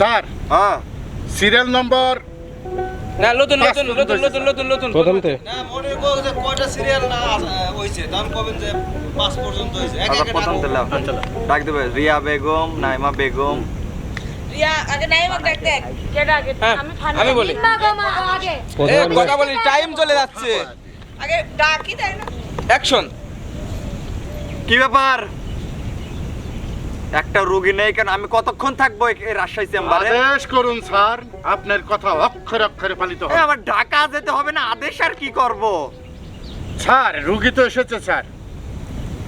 Sir হ্যাঁ। Serial number না নতুন নতুন নতুন নতুন নতুন নতুন। প্রথমতে না মনে করো যে কয়টা সিরিয়াল না হয়েছে দাম কবেন যে পাঁচ পর্যন্ত হয়েছে এক আবার একটা প্রথম ডাকো। দিলাম ডাক দেবে রিয়া বেগম নাইমা বেগম। রিয়া আগে কেডা আগে? হ্যাঁ, আমি ফান আমি বলি। আগে। কথা বলি টাইম চলে যাচ্ছে। আগে ডাকি তাই না? অ্যাকশন কি ব্যাপার? একটা রোগী নেই কেন? আমি কতক্ষণ থাকব এই রাজশাহী চেম্বারে? আদেশ করুন স্যার। আপনার কথা অক্ষরে অক্ষরে পালিত হবে। আমার ঢাকা যেতে হবে না? আদেশ আর কি করব? স্যার রুগী তো এসেছে স্যার।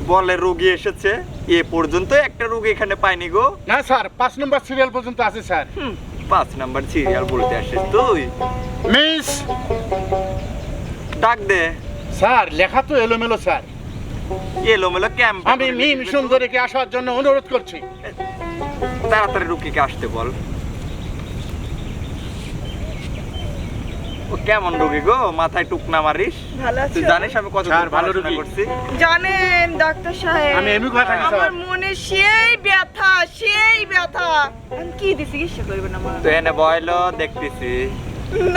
বলে রোগী এসেছে? এ পর্যন্ত একটা রোগী এখানে পাইনি গো। না স্যার পাঁচ নম্বর সিরিয়াল পর্যন্ত আছে স্যার। পাঁচ নাম্বার সিরিয়াল বলতে আসিস তুই। মিস! ডাক দে। স্যার লেখা তো এলোমেলো স্যার। এলোমেলো ক্যাম্প আমি মিম সুন্দরীকে আসার জন্য অনুরোধ করছি। তাড়াতাড়ি রুগীকে আসতে বল। ও কেমন রোগী গো? মাথায় টুকনা মারিস? ভালো তুই জানিস আমি কত স্যার, ভালো রোগী। করছি? জানেন ডাক্তার সাহেব আমি এমনি কথা থাকি আমার মনে সেই ব্যথা সেই ব্যথা। আমি কি দিয়ে চিকিৎসা করবেন আমার তো এনে বয়লো দেখতেছি।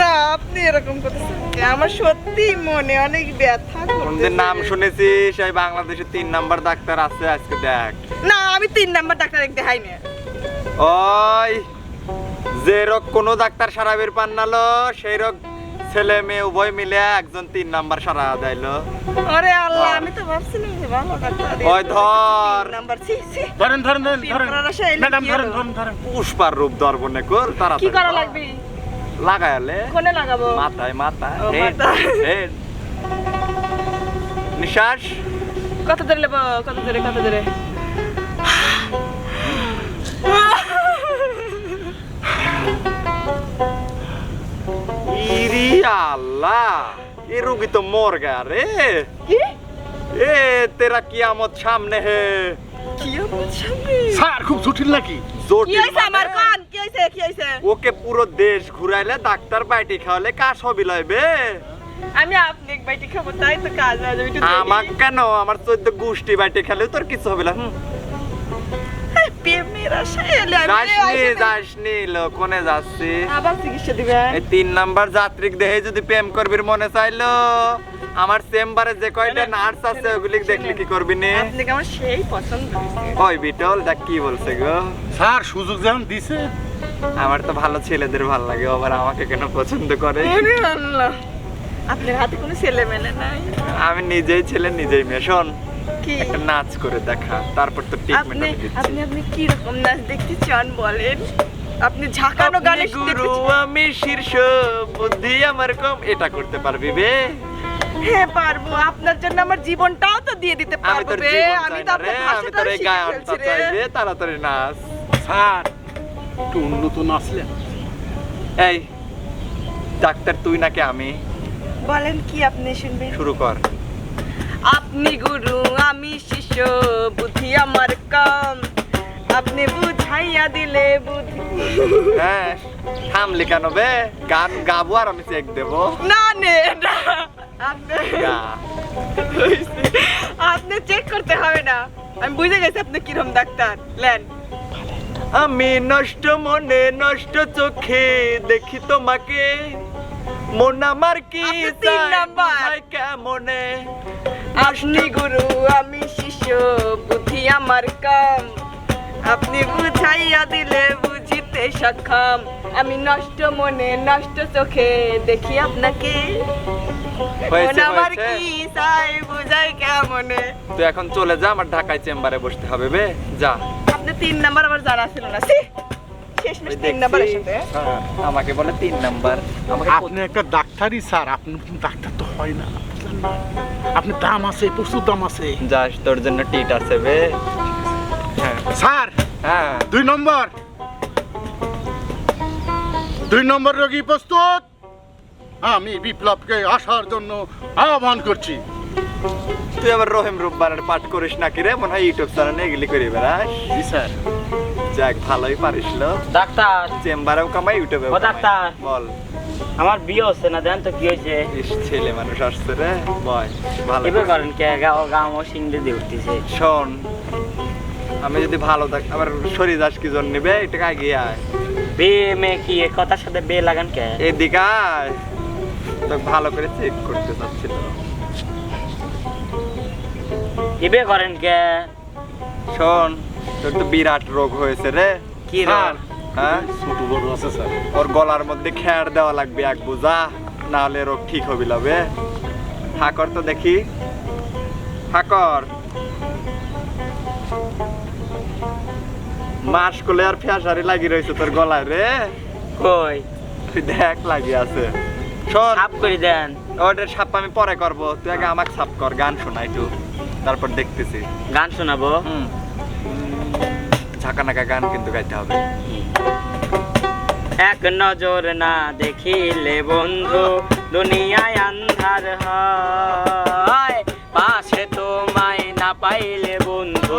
না আপনি এরকম করতেছেন আমার সত্যি মনে অনেক ব্যথা করতেছে। নাম শুনেছি সেই বাংলাদেশে তিন নাম্বার ডাক্তার আছে আজকে দেখ। না আমি তিন নাম্বার ডাক্তার দেখাই না ওই যে রোগ কোনো ডাক্তার সারা বের পান নালো সেই রোগ ছেলে মেয়ে উভয় মিলে একজন তিন নাম্বার সারা দেয়লো আরে আল্লাহ আমি তো ভাবছিলাম যে ভালো ডাক্তার ওই ধর। নাম্বার ছি ছি। ধরেন ধরেন ধরেন ম্যাডাম ধরেন ধরেন ধরেন। পুষ্পার রূপ দর্বনে কর কি করা লাগবে? লাগায়ালে কোনে লাগাবো? মাথায় মাথায়। হেড হেড নিশ্বাস। কত ধরে নেব? কত ধরে কত ধরে ইরি আল্লাহ এ রুগী তো মর গয়া রে এ তেরা কিয়ামত সামনে হে। কি আমার সামনে? স্যার খুব জটিল নাকি? জটিল আমার মানে? হইছে কি হইছে? ওকে পুরো দেশ ঘুরাইলে ডাক্তার বাইটি খাওয়ালে কাজ হবি লইবে? আমি আপনি এক বাইটি খাব তাই তো কাজ আজ একটু আমার কেন? আমার চোদ্দ গোষ্ঠী বাইটি খেলেও তোর কিছু হবে না হুম। প্রেমের আশায় এলে আমি যাসনি আইসা- যাসনি লোকনে যাচ্ছি? আবার চিকিৎসা দিবেন এই তিন নাম্বার যাত্রীক দেহে যদি প্রেম করবির মনে চাইলো আমার চেম্বারে যে কয়টা নার্স আছে ওগুলি দেখলি কি করবি নে? আপনাকে আমার সেই পছন্দ ওই বিটল দেখ কি বলছে গো। স্যার সুযোগ যেমন দিছে। আমার তো ভালো ছেলেদের ভালো লাগে আবার আমাকে কেন পছন্দ করে? আপনার হাতে কোনো ছেলে মেলে নাই। আমি নিজেই ছেলে নিজেই মেয়ে। শোন কি? একটা নাচ করে দেখা তারপর তো ট্রিটমেন্ট আপনি আপনি আপনি কি রকম নাচ দেখতে চান বলেন? আপনি ঝাঁকানো গানে গুরু আমি শীর্ষ বুদ্ধি আমার কম। এটা করতে পারবি বে? হ্যাঁ পারব। আপনার জন্য আমার জীবনটাও তো দিয়ে দিতে পারব আমি তো আপনার শিখে ফেলছি রে। তাড়াতাড়ি নাচ। স্যার একটু উন্নত নাচলেন এই ডাক্তার তুই নাকি আমি? বলেন কি আপনি শুনবেন? শুরু কর। আপনি গুরু আমি শিষ্য বুদ্ধি আমার কম। আপনি বুঝাইয়া দিলে বুদ্ধি। হ্যাঁ থামলি কেন বে? গান গাবো আর আমি চেক দেবো। না নে না। আপনি আপনি চেক করতে হবে না। আমি বুঝে গেছি আপনি কিরম ডাক্তার। লেন। আমি নষ্ট মনে নষ্ট চোখে দেখি তোমাকে। মন আমার কি কেমনে? আপনি গুরু আমি শিষ্য বুদ্ধি আমার কম। আপনি বুঝাইয়া দিলে বুঝিতে সক্ষম। আমি নষ্ট মনে নষ্ট চোখে দেখি আপনাকে। মন আমার কি চাই বুঝাই কেমনে? তুই এখন চলে যা আমার ঢাকায় চেম্বারে বসতে হবে বে। যা। আপনি তিন নাম্বার আমার জানা ছিল না নাম্বারের হ্যাঁ, আমাকে বলে তিন নাম্বার। আপনি একটা ডাক্তারই স্যার আপনি ডাক্তার তো হয় না। বুঝলেন না? দাম আছে প্রচুর দাম আছে। যাস তোর জন্য টিট আছে বে। হ্যাঁ। স্যার হ্যাঁ। দুই নম্বর। দুই নম্বর রোগী প্রস্তুত। আমি বিপ্লবকে আসার জন্য আহ্বান করছি। তুই আবার রহিম রূপবারের পাঠ করিস নাকি রে? মনে হয় ইউটিউব চ্যানেলে এগুলি করি বেড়াস। জি স্যার। যাক ভালোই পারিস লো। ডাক্তার। চেম্বারেও কামাই ইউটিউবে ও ডাক্তার। বল। আমার বিয়ে হচ্ছে না দেন তো কি হয়েছে? ছেলে মানুষ আসছে রে। বয় ভালো এবার করেন কে? গাও গাও সিংড়ে দিয়ে উঠতেছে। শোন আমি যদি ভালো থাক আমার শরীর দাস কি জন নিবে এটা আগে আয়। বে মেয়ে কি এ কথার সাথে বে লাগান কে? এদিকে আয়। তোকে ভালো করে চেক করতে চাচ্ছিল কি বে করেন কে? শোন তোর তো বিরাট রোগ হয়েছে রে। কি রোগ? হ্যাঁ? ছোট বড় আছে স্যার। ওর গলার মধ্যে খেয়ার দেওয়া লাগবে এক বোঝা নাহলে রোগ ঠিক হবি লবে হাকর তো দেখি। হাকর। মাস কোলে আর ফেসারি লাগি রয়েছে তোর গলায় রে। কই? তুই দেখ লাগি আছে। শোন সাপ করে দেন। ওটার সাপ আমি পরে করব। তুই আগে আমাকে সাপ কর গান শোনা একটু। তারপর দেখতেছি। গান শোনাবো? ঝাঁকা নাকা গান কিন্তু গাইতে হবে। এক নজর না দেখিলে বন্ধু দুনিয়ায় আন্ধার হয়। পাশে তো তোমায় না পাইলে বন্ধু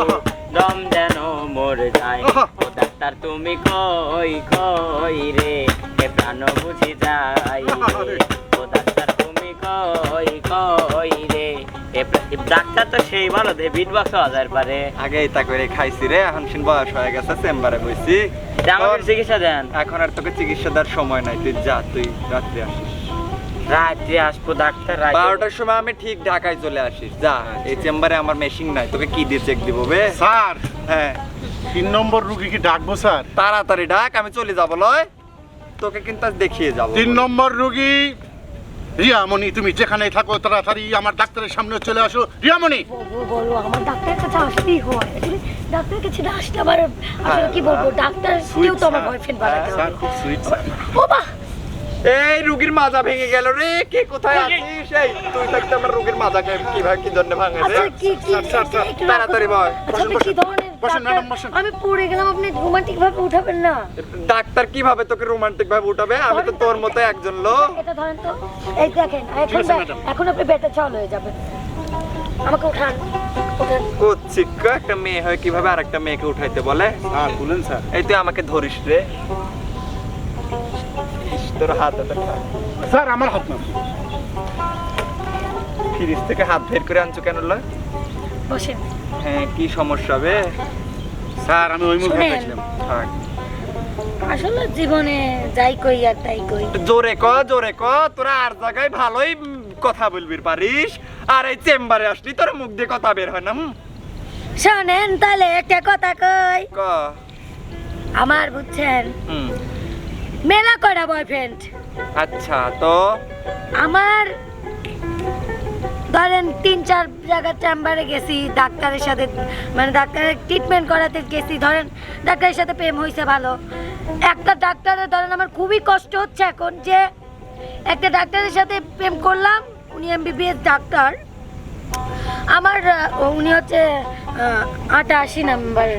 দম যেন মর যায়। ও ডাক্তার তুমি কই কই রে? এ প্রাণ বুঝি যাই রে। ও ডাক্তার তুমি কই কই রে? ডাক্তার তো সেই ভালো দে বিট বক্স হাজার পারে। আগে এটা করে খাইছি রে এখন সিন বয়স হয়ে গেছে চেম্বারে বইছি। আমাকে চিকিৎসা দেন। এখন আর তোকে চিকিৎসা দেওয়ার সময় নাই তুই যা তুই রাত্রে আসিস। রাত্রে আসব ডাক্তার বারোটার সময় আমি ঠিক ঢাকায় চলে আসিস যা এই চেম্বারে আমার মেশিন নাই তোকে কি দিয়ে চেক দিব বে? স্যার! হ্যাঁ। তিন নম্বর রুগী কি ডাকবো স্যার? তাড়াতাড়ি ডাক আমি চলে যাব লয়। তোকে কিন্তু দেখিয়ে যাব। তিন নম্বর রুগী রিয়ামণি তুমি যেখানে থাকো তাড়াতাড়ি আমার ডাক্তারের সামনে চলে আসো। রিয়ামণি! বলব বলো আমার ডাক্তারের কাছে আসতেই হয়। ডাক্তারের কাছে না আসলে আমার আসলে কি বলব? ডাক্তার কেউ তো আমার বয়ফ্রেন্ড বানাতে স্যার হবে। খুব সুইট স্যার ও বা এই রুগীর মাজা ভেঙে গেল রে কে কোথায় আছিস? এই তুই থাকতে আমার রুগীর মাজা কে কীভাবে কি জন্য ভাঙে রে? আচ্ছা তাড়াতাড়ি বল। আচ্ছা কি ধরনের বসেন, ডাক্তার? ম্যাডাম, বসেন। আমি পড়ে গেলাম আপনি রোমান্টিক ভাবে উঠাবেন না। ডাক্তার কীভাবে তোকে রোমান্টিক ভাবে উঠাবে? আমি তো তোর মতো একজন লোক। এটা ধরেন তো। এই দেখেন এখন। এখন আপনি বেটা চাল হয়ে যাবেন আমাকে উঠান কুচ্ছিক একটা মেয়ে হয়ে কীভাবে আরেকটা মেয়েকে উঠাইতে বলে? স্যার বলেন স্যার। এই তুই আমাকে ধরিস রে। তোর হাত স্যার আমার হাত না ফ্রিজ থেকে হাত বের করে আনছো কেন লয়? বসেন। হ্যাঁ কি সমস্যা হবে স্যার আমি ওই মুখে দেখলাম। থাক। আসলে জীবনে যাই কই আর তাই কই। জোরে ক জোরে ক তোরা আর জায়গায় ভালোই কথা বলবি পারিস। আর এই চেম্বারে আসলি তোর মুখ দিয়ে কথা বের হয় না? শোনেন তাহলে একটা কথা কই। ক। আমার বুঝছেন হুম। মেলা করা বয়ফ্রেন্ড আচ্ছা তো? আমার ধরেন তিন চার জায়গার চেম্বারে গেছি ডাক্তারের সাথে মানে ডাক্তারের ট্রিটমেন্ট করাতে গেছি। ধরেন ডাক্তারের সাথে প্রেম হয়েছে ভালো। একটা ডাক্তারের ধরেন আমার খুবই কষ্ট হচ্ছে এখন যে একটা ডাক্তারের সাথে প্রেম করলাম উনি এমবিবিএস ডাক্তার। আমার উনি হচ্ছে আটাশি নাম্বার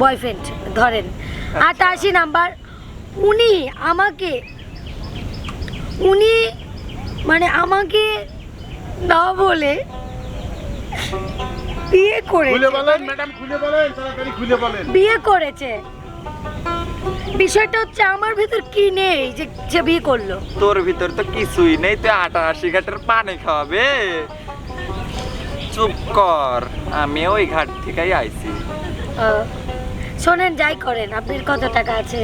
বয়ফ্রেন্ড ধরেন। আটাশি নাম্বার। উনি আমাকে উনি মানে আমাকে না বলে বিয়ে করে খুলে বলেন ম্যাডাম খুলে বলেন তাড়াতাড়ি খুলে বলেন। বিয়ে করেছে। বিষয়টা হচ্ছে আমার ভিতর কি নেই যে যে বিয়ে করল। তোর ভিতর তো কিছুই নেই তুই আটা আশি ঘাটের পানি খাওয়াবে। চুপ কর আমি ওই ঘাট থেকেই আইছি। শোনেন যাই করেন আপনার কত টাকা আছে?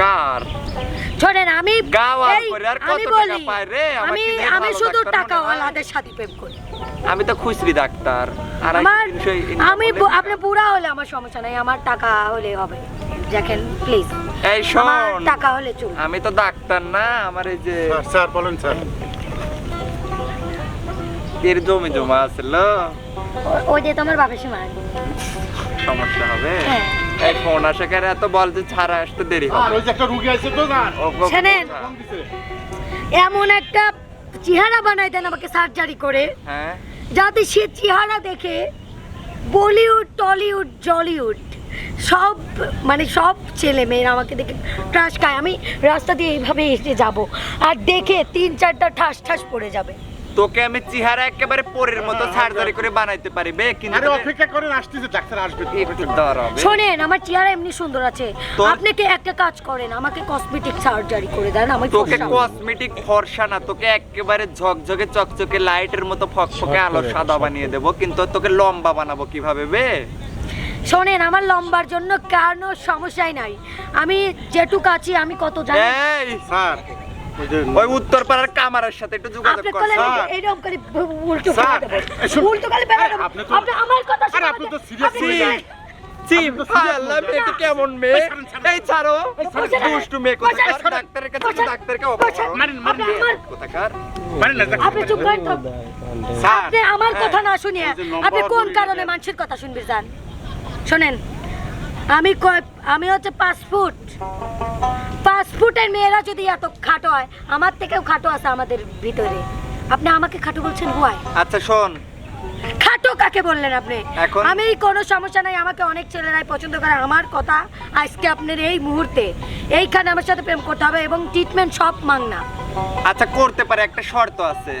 কার? শোনেন আমি আমি বলি আমি আমি শুধু ডাক্তার মনে টাকা হয়? ওয়ালাদের সাথে প্রেম করি। আমি তো খুচরি ডাক্তার আর আমার আমি আপনি পুরা হলে আমার সমস্যা নাই আমার টাকা হলে হবে। দেখেন প্লিজ এই শোন টাকা হলে চলবে। আমি তো ডাক্তার না আমার এই যে স্যার স্যার বলেন স্যার। এর জমি জমা আছিল ও- ওই যে তোমার বাপের সময় সমস্যা হবে হ্যাঁ। এই ফোন আসে কেন এত বল যে ছাড়া আসতে দেরি আর ওই যে একটা রুগী আছে তো না শোনেন। এমন একটা চেহারা বানাই দেন আমাকে সার্জারি করে হ্যাঁ যাতে সে চেহারা দেখে বলিউড টলিউড জলিউড সব মানে সব ছেলে মেয়েরা আমাকে দেখে ক্রাশ খায় আমি রাস্তা দিয়ে এইভাবে এসে যাব আর দেখে তিন চারটা ঠাস ঠাস পড়ে যাবে তোকে আমি চেহারা একেবারে পরের মতো সার্জারি করে বানাইতে পারি বে কিন্তু আরে অপেক্ষা করেন আসতেছে ডাক্তার আসবে একটু দর হবে শোনেন আমার চেহারা এমনি সুন্দর আছে। আপনি কি একটা কাজ করেন আমাকে কসমেটিক সার্জারি করে দেন আমি তোকে কসমেটিক ফর্সা না তোকে একেবারে ঝকঝকে চকচকে লাইটের মতো ফকফকে আলো সাদা বানিয়ে দেবো কিন্তু তোকে লম্বা বানাবো কীভাবে বে? শোনেন আমার লম্বার জন্য কারণ সমস্যাই নাই। আমি যেটুক আছি আমি কত জানি। এই স্যার ওই উত্তর পাড়ার কামারের সাথে একটু যোগাযোগ কর স্যার। এইরকম করে উল্টো স্যার, ফেলে দেবো। এই শুনুন। উল্টো করে ফেলে আপনি আমার কথা শুনুন। আপনি তো আল্লাহ কেমন মেয়ে? এই ছাড়েন, ছাড়েন। এই ছাড়ো। না। দুষ্টু মেয়ে কোথাকার? ডাক্তারের কাছে ডাক্তারকে না। অপমান মারেন, মারেন। আপনি কোথাকার? না, আপনি চুপ করেন তো। আপনি আমার কথা না শুনিয়ে আপনি কোন কারণে মানুষের কথা শুনবে জান শোনেন আমি কয়- আমি হচ্ছে পাঁচ ফুট পাঁচ ফুটের মেয়েরা যদি এত খাটো হয় আমার থেকেও খাটো আছে আমাদের ভিতরে। আপনি আমাকে খাটো বলছেন হুয়াই আচ্ছা শোন। খাটো কাকে বললেন আপনি? এখন? আমি কোনো সমস্যা নাই আমাকে অনেক ছেলেরাই পছন্দ করে। আমার কথা আজকে আপনার এই মুহূর্তে এইখানে আমার সাথে প্রেম করতে হবে এবং ট্রিটমেন্ট সব মাংনা। আচ্ছা করতে পারে একটা শর্ত আছে।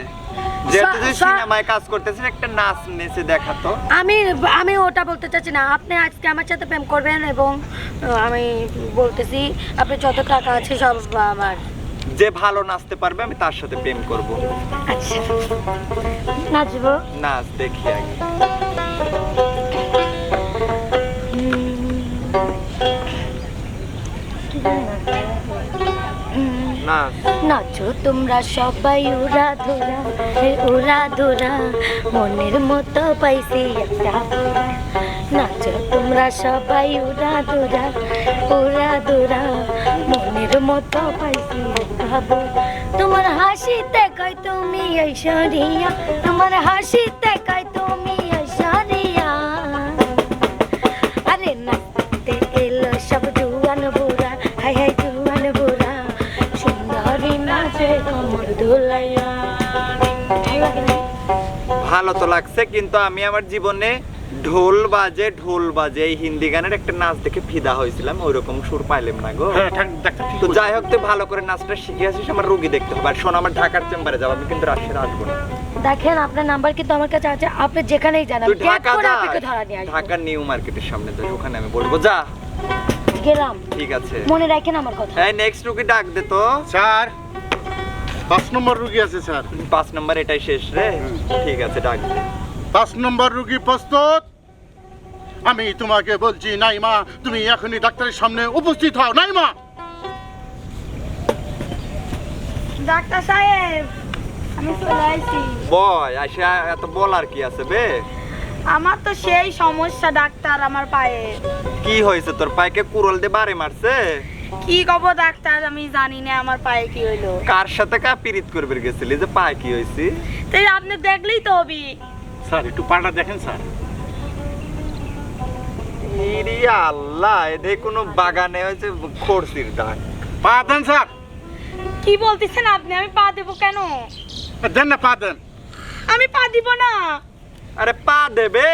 যেহেতু স- সিনেমায় কাজ করতেছিস একটা নাচ নেচে দেখাতো। আমি আমি ওটা বলতে চাচ্ছি না। আপনি আজকে আমার সাথে প্রেম করবেন এবং আমি বলতেছি আপনি যত টাকা আছে সব আমার। যে ভালো নাচতে পারবে আমি তার সাথে প্রেম করব। আচ্ছা। নাচবো? নাচ দেখি আগে। নাচো তোমরা সবাই উড়া ধরা উড়া ধরা। মনের মতো পাইছি একটা। নাচো তোমরা সবাই ধরা ধরা। মনের মতো পাইছি তোমার হাসিতে কই তুমি ঐশ্বরিয়া। তোমার হাসিতে ভালো তো লাগছে কিন্তু আমি আমার জীবনে ঢোল বাজে ঢোল বাজে এই হিন্দি গানের একটা নাচ দেখে ফিদা হয়েছিলাম ওই রকম সুর পাইলাম না গো। হ্যাঁ, ঠাক- ডাক্তার ঠিক তো যাই হোক তুই ভালো করে নাচটা শিখে আসিস আমার রুগী দেখতে হবে। আর শোন আমার ঢাকার চেম্বারে যাব আমি কিন্তু রাজশাহী আসব না। দেখেন আপনার নাম্বার কিন্তু আমার কাছে আছে আপনি যেখানেই যান তুই আমি ঢাকা যা আপনাকে ধরা নিয়ে আসব। ঢাকার নিউ মার্কেটের সামনে যাস ওখানে আমি বলব যা। গেলাম। ঠিক আছে। মনে রাখেন আমার কথা। এই নেক্সট রুগী ডাক দে তো। স্যার। পাঁচ নম্বর রুগী আছে স্যার। পাঁচ নাম্বার এটাই শেষ রে? ঠিক আছে ডাক। পাঁচ নম্বর রুগী প্রস্তুত? আমি তোমাকে বলছি নাইমা তুমি এখনই ডাক্তারের সামনে উপস্থিত হও। নাইমা! ডাক্তার সাহেব আমি চলে বয় আসে এত বলার কি আছে বে? আমার তো সেই সমস্যা ডাক্তার আমার পায়ে। কি হয়েছে তোর পাইকে কুরল দিয়ে বারে মারছে? কি কব ডাক্তার? আমি জানি না আমার পায়ে কি হইল। কার সাথে কা পিরিত করবে গেছিলি যে পায়ে কি হয়েছে তাই আপনি দেখলেই তো হবি। স্যার একটু পাটা দেখেন স্যার। ইরি আল্লাহ এদের কোনো বাগানে হয়েছে খরসির দাগ। পা দেন স্যার। কি বলতেছেন আপনি? আমি পা দেবো কেন? দেন না পা দেন। আমি পা দিব না। আরে পা দেবে?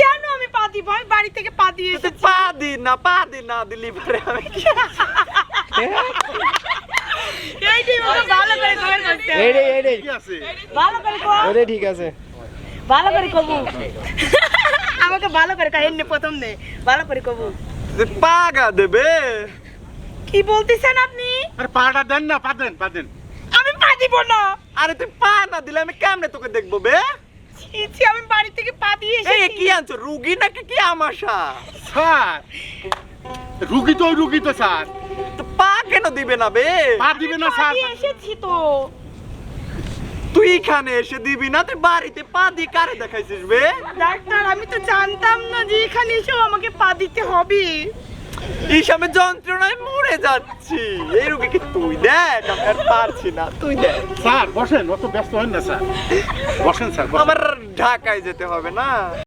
কেন আমি পা দিব? আমি বাড়ি থেকে পা দিয়ে এসেছি। পা দি না পা দি না দিলি পরে আমি এইটাই ভালো করে কমেন্ট করতে ভালো করে ঠিক আছে। ভালো করে কবু আমাকে ভালো করে কাহিনী নে প্রথম নে। ভালো করে কবু তুই পাগা দেবে। কি বলতেছেন আপনি? আরে পাটা দেন না পা দেন পা দেন। আমি পা দিব না। আরে তুই পা না দিলে আমি কেমনে তোকে দেখব বে? ছি আমি বাড়ি থেকে পা দিয়ে এই কি আনছো? রুগী নাকি কি আমাশা স্যার রুগী তো রুগী তো স্যার। তো পা কেন দিবে না বে? পা দিবে না স্যার। এসেছি তো। তুই এখানে এসে দিবি না তুই বাড়িতে পা দিয়ে কারে দেখাইছিস বে? ডাক্তার আমি তো জানতাম না যে এখানে এসেও আমাকে পা দিতে হবে। হিসাবে যন্ত্রণায় মরে যাচ্ছি। এই রুগীকে তুই দেখ? আমি আর পারছি না তুই দেখ। স্যার বসেন অত ব্যস্ত হন না স্যার। বসেন স্যার। আমার ঢাকায় যেতে হবে না।